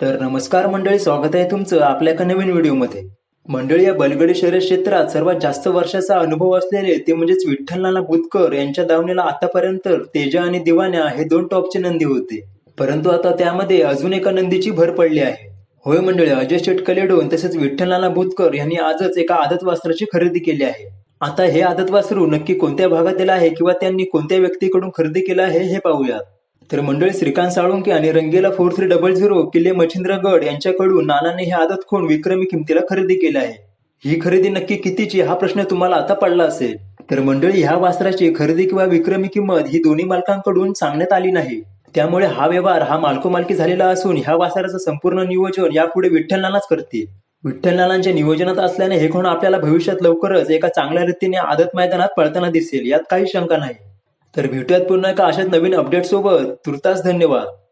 तर नमस्कार मंडळी स्वागत आहे तुमचं आपल्या एका नवीन व्हिडिओमध्ये. मंडळी या बलगडी शहर क्षेत्रात सर्वात जास्त वर्षाचा अनुभव असलेले ते म्हणजेच विठ्ठल नाना बुतकर यांच्या दावणीला आतापर्यंत तेजा आणि दिवाण्या हे दोन टॉपचे नंदी होते. परंतु आता त्यामध्ये अजून एका नंदीची भर पडली आहे. होय मंडळी अजय शेटकलेडोन तसेच विठ्ठल नाना बुतकर यांनी आजच एका आदत वास्त्राची खरेदी केली आहे. आता हे आदत वासरू नक्की कोणत्या भागातील आहे किंवा त्यांनी कोणत्या व्यक्तीकडून खरेदी केलं आहे हे पाहूयात. तर मंडळी श्रीकांत साळुंके आणि रंगेला फोर थ्री डबल झिरो किल्ले मच्छिंद्रगड यांच्याकडून नानाने हे आदत खोन विक्रमी किमतीला खरेदी केली आहे. ही खरेदी नक्की कितीची हा प्रश्न तुम्हाला आता पडला असेल. तर मंडळी ह्या वासराची खरेदी किंवा विक्रमी किंमत ही दोन्ही मालकांकडून सांगण्यात आली नाही. त्यामुळे हा व्यवहार हा मालको मालकी झालेला असून ह्या वासराचं संपूर्ण नियोजन यापुढे विठ्ठलनालाच करतील. विठ्ठलनालांच्या नियोजनात असल्याने हे कोण आपल्याला भविष्यात लवकरच एका चांगल्या रीतीने आदत मैदानात पळताना दिसेल यात काही शंका नाही. तर भेटूयात पुन्हा एका अशाच नवीन अपडेट सोबत. तुर्तास धन्यवाद.